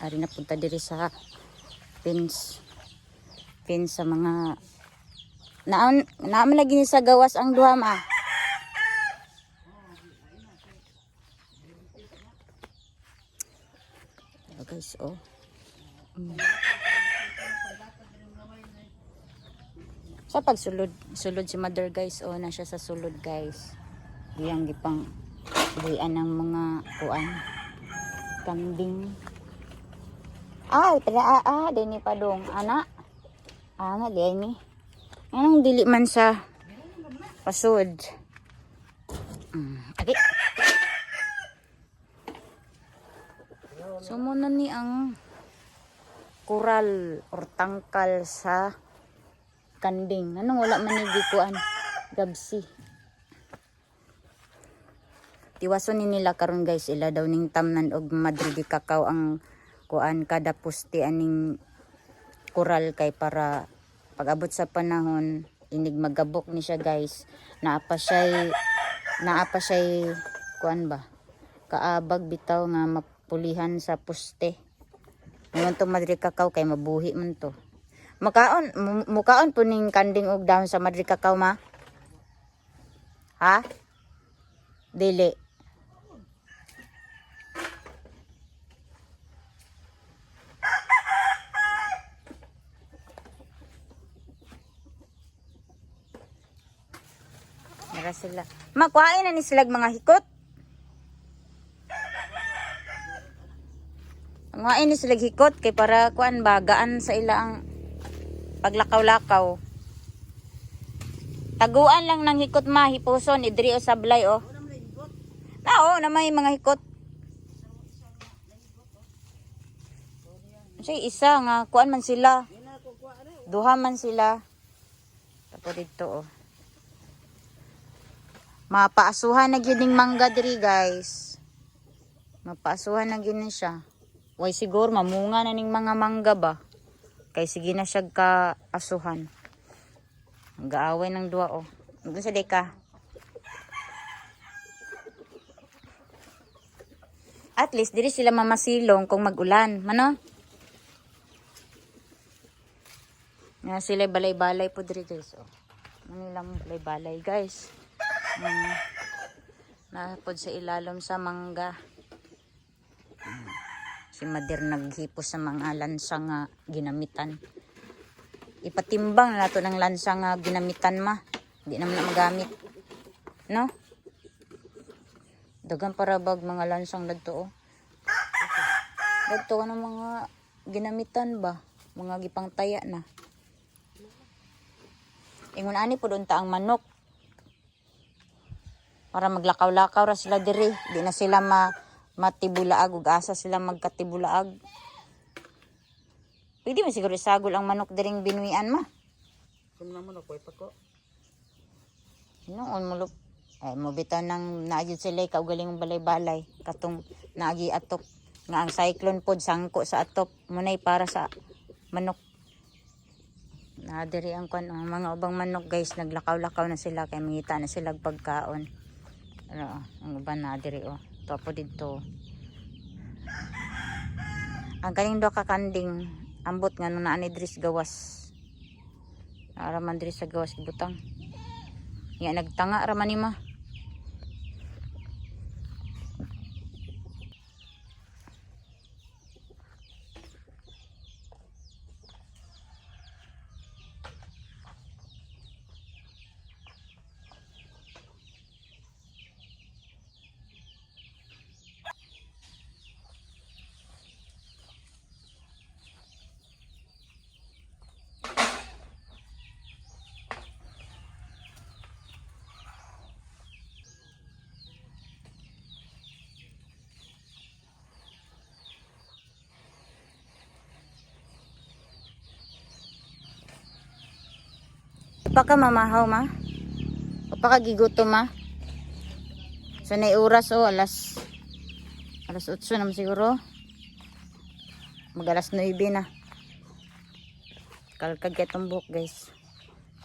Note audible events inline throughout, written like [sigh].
Ari na punta diri sa pins pins sa mga naon naman lagi ni sa gawas ang duha ma. Ayan, guys, oh. Mm. Sa pagsulod, sulod si mother guys, oh, na siya sa sulod guys. Diyang gipang diyan ng mga kuan kambing. Ay, pala ah, ah, dini pa dong, ana. Nga dini. Anong dili man sa pasud. Mm. So muna ni ang kural or tangkal sa kanding. Anong wala man ni gikuan gabsi. Tiwason ni nila karon guys. Ila daw ning tamnan og Madrid kakao ang kuan kada pusti aning kural kay para pag-abot sa panahon inig magabok ni siya guys. Naa pa siya naa pa siya kuan ba kaabag bitaw nga mapulihan sa puste ngayon to Madrid kakao kay mabuhi man to. Makaon mu- mukaon po ning kanding og dahon sa Madrid kakao ma. Ha? Dili Nara sila. Makuhain na ni sila mga hikot. Ngain ni sila hikot kay para kuan ba gaan sa ila ang paglakaw-lakaw. Taguan lang ng hikot ma hipuson idri o sablay oh. Na oh, na may mga hikot. Siya isa nga kuan man sila. Duha man sila. Tapos dito oh. Mapaasuhan na gyud ning mangga diri guys. Mapaasuhan na gyud ni siya. Way siguro mamunga na ning mga mangga ba. Kay sige na siya ka asuhan. Gaaway ng duwa oh. Ano sa deka? At least diri sila mamasilong kung magulan, mano? Nga sila balay-balay po diri guys oh. Manilang balay-balay guys. Mm. Napod sa ilalom sa mangga. Si Madir naghipos sa mga lansa nga ginamitan. Ipatimbang na nato ng lansa nga ginamitan ma. Hindi naman na magamit. No? Dagan para bag mga lansang ladto oh. Ladto ka ng mga ginamitan ba? Mga gipang taya na. Ingon ani po doon ta ang manok para maglakaw-lakaw ra sila diri. Di na sila ma matibulaag ug asa sila magkatibulaag. Pwede man siguro isagol ang manok diring binuian ma. Kung naman ako, ipako. noon mulok. Ay mo bitaw nang naagid sila kaugaling balay-balay. Katong naagi atop. Nga ang cyclone pod sangko sa atop. Munay para sa manok. Na diri ang kwan ang mga ubang manok guys naglakaw-lakaw na sila kay mangita na sila pagkaon ano ang uban na diri oh. Topo dito. Ang kaning do ka kanding ambot nga nung naani diri sa gawas. Naaraman diri sa gawas butang nga nagtanga raman ni ma pa ka mamahaw ma. O pa ka gigutom ma. So na oras o alas alas 8 naman siguro. Mag alas 9 na. Kalkag itong buhok guys.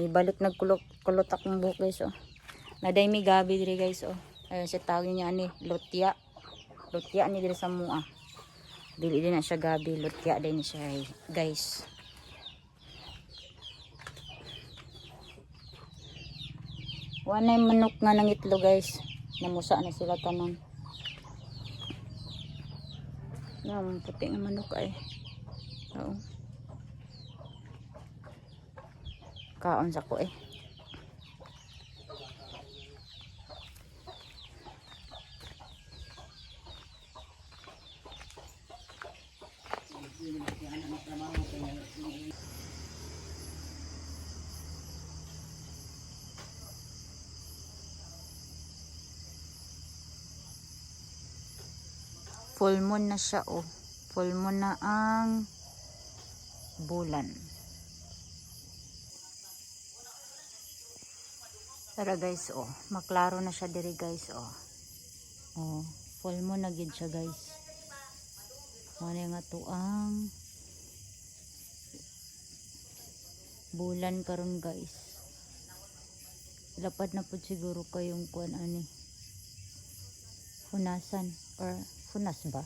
May balik nagkulot kulot akong buhok guys oh. Naday mi gabi diri guys oh. Ayun si tawag niya ani lutya. Lutya ni diri sa mua. Dili din na siya gabi, lutya din siya eh, guys. Wala yung manok nga ng itlo guys. Namusa na sila tanan. Yan, puti nga manok ay. Oo. Kaon sa ko eh. Full moon na siya oh. Full moon na ang bulan. Tara guys oh, maklaro na siya diri guys oh. Oh, full moon na gid siya guys. Ano nga to ang bulan karon guys. Dapat na po siguro kayong kuan ani. Hunasan or hunas ba?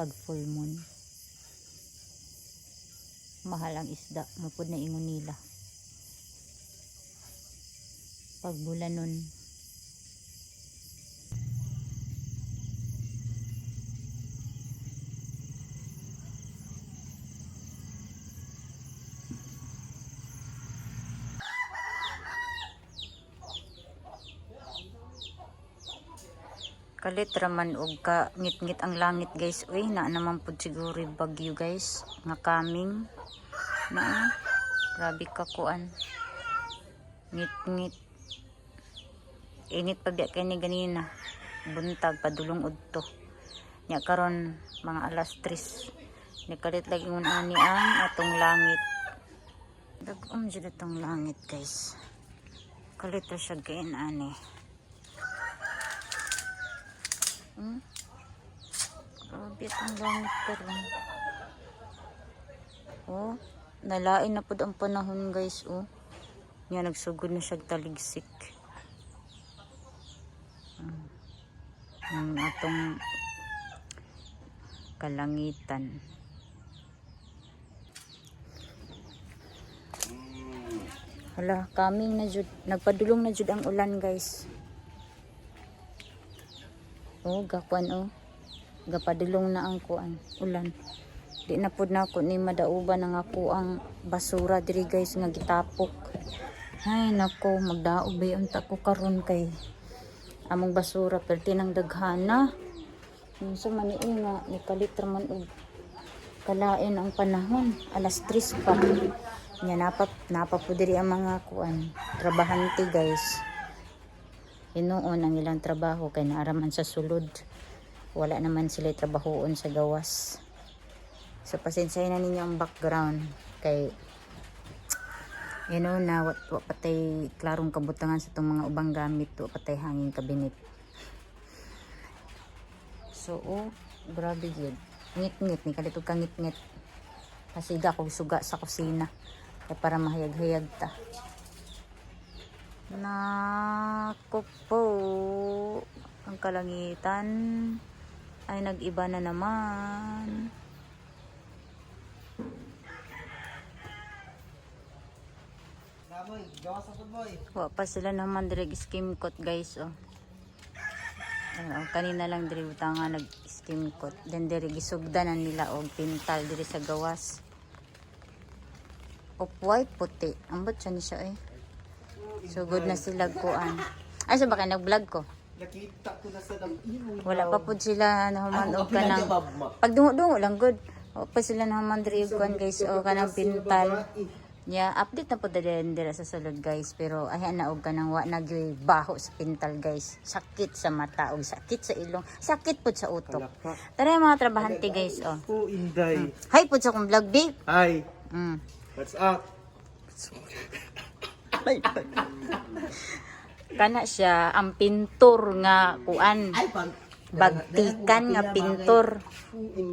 Pag full moon. Mahal ang isda, mapod na ingon nila. Pag bulanon. Kalit raman og ka ngit-ngit ang langit guys. Uy, na naman pud siguro bagyo guys. Nga coming. Na grabe ka kuan. Ngit-ngit. Init pag di kay ni ganina. Buntag padulong udto. Nya karon mga alas 3. Ni kalit lagi ngun ani ang atong langit. Dagom jud atong langit guys. Kalit ra siya gain ani. Hmm? Grabe ang langit karon. Oh, nalain na pud ang panahon guys, oh. Nya nagsugod na siya taligsik. Hmm. Ang atong kalangitan. Hala, coming na jud. Nagpadulong na jud ang ulan, guys. Oh, gakuan oh. Gapadulong na ang kuan, ulan. Di na pud na ako ni madauban ang ako ang basura diri guys nga gitapok. Ay nako, magdaog ba unta ko karon kay among basura perti nang daghana. Yung sa mani nga ni kalitra man og kalain ang panahon, alas 3 pa. Nya napa napa po diri ang mga kuan, trabahante guys. Inuon ang ilang trabaho kay naaraman sa sulod. Wala naman sila trabahoon sa gawas. So pasensya na ninyo ang background kay you know na wat wa patay klarong kabutangan sa itong mga ubang gamit wa patay hangin kabinet. So oh, grabe gyud. Ngit-ngit ni kadto ka ngit-ngit. Pasiga kog suga sa kusina para mahayag-hayag ta. Nako po. Ang kalangitan ay nag-iba na naman. Wa pa sila naman direct skim coat guys oh. Ano, kanina lang diri nga nag skim coat. Then diri gisugdanan nila og pintal diri sa gawas. Off white puti. Ambot siya ni siya eh. So good na sila kuan. Ay sa baka nag-vlog ko. Nakita ko na sa imo. Wala pa pud sila nahuman Ako, og kanang pag dungo-dungo lang good. O pa sila nahuman diri og kuan guys o kanang pintal. Yeah, update na po din dira sa sulod guys pero ayan na og kanang wa nagyoy baho sa pintal guys. Sakit sa mata og sakit sa ilong, sakit pud sa utok. Tara mga trabahante guys oh. Oh, Inday. Hi pud sa akong vlog babe. Hi. Mm. What's up? [laughs] Kana siya ang pintor nga kuan Ay, pag... bagtikan nga pintor.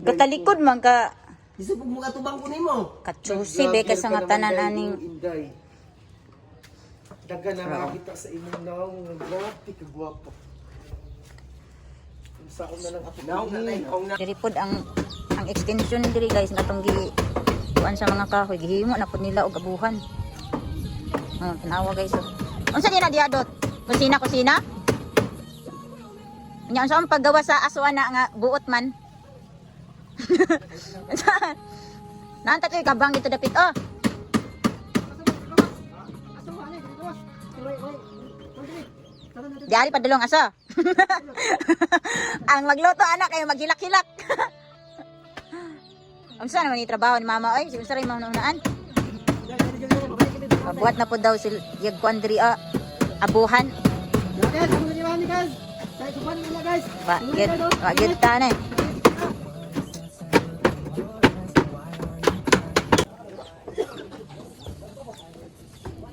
Katalikod man ka Isipog mo katubang ko nimo. Katsusi, be, ka sa nga tanan aning-. Daga na makakita sa imong naong. Grabe ka gwapo. Saon na lang ako. Naong na lang. Naong na. Diri pod ang ang extension diri guys natong gi kuan sa mga kahoy gihimo na pod nila og abuhan. Oh, tanawa guys. Unsa di na diadot? Kusina kusina? Nya unsa ang paggawa sa aswa na nga buot man? [laughs] Nanta kay kabang dito dapit oh. Diari pa dalong aso. [laughs] ang magluto anak kayo maghilak-hilak. [laughs] Unsa naman yung trabaho ni mama oy? Unsa ray maunaan? Mabuhat na po daw sil yag kuan diri ah, abuhan. Guys, na ni guys. Guys, kupan nila guys. Ba, gid ta na. eh.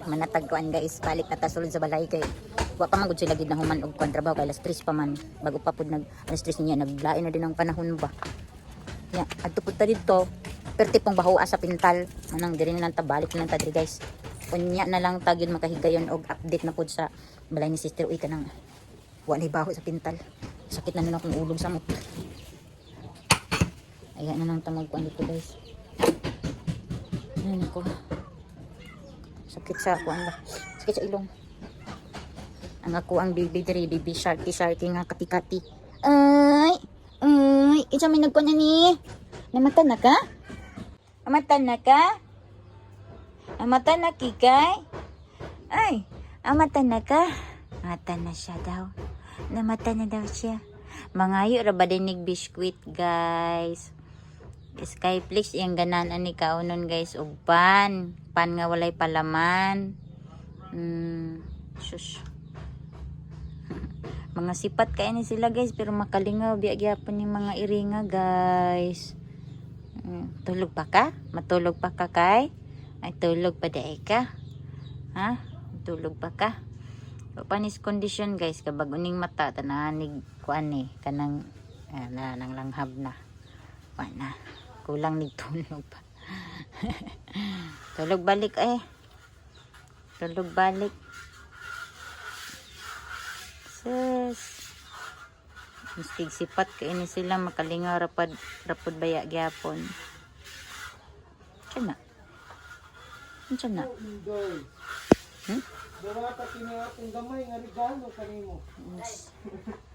Manatagkuan guys, balik na ta sulod sa balay kay wa pa man gud sila gid na human og kontrabaho kay alas 3 pa man bago pa pud nag alas 3 niya naglain na din ang panahon ba. Ya, adto pud ta dito. Perti pong bahua sa pintal. Anang diri na lang ta balik na lang ta diri guys. Unya na lang ta gyud makahigayon og update na pud sa balay ni sister uy kanang wa na baho sa pintal. Sakit na nun akong ulog sa mut. Ayan na lang tamag ko dito guys. Ayan ako. Sakit sa ako ba? Sakit sa ilong. Ang ako ang baby diri, baby sharky sharky nga kati-kati. Ay! Ay! Isa may nagkuhan na ni. Namatan na ka? Namatan na ka? Namatan na kikay? Ay! Amatan na ka? Amatan na siya daw. Namatan na daw siya. Mangayo ra ba dinig biskuit guys? Skyflix yung gananan ni kaunon guys ug pan. Pan nga walay palaman. Hmm. Shush. mga sipat kaya ni sila guys pero makalingaw biya gyapon yung mga iringa guys. Hmm. Tulog pa ka? Matulog pa ka kay? Ay tulog pa daay ka? Ha? Tulog pa ka? So, panis condition guys kabag uning mata tananig kuan ni kanang ah, na nang langhab na. Kuan na. Kulang ni tulog pa. [laughs] tulog balik eh. Tulog balik. Sus. Mistig sipat kay ini sila makalingaw rapad rapod baya gyapon. Tiyan Tiyan na. Hmm? Dara ka tinatong gamay nga regalo kanimo. Yes. [laughs]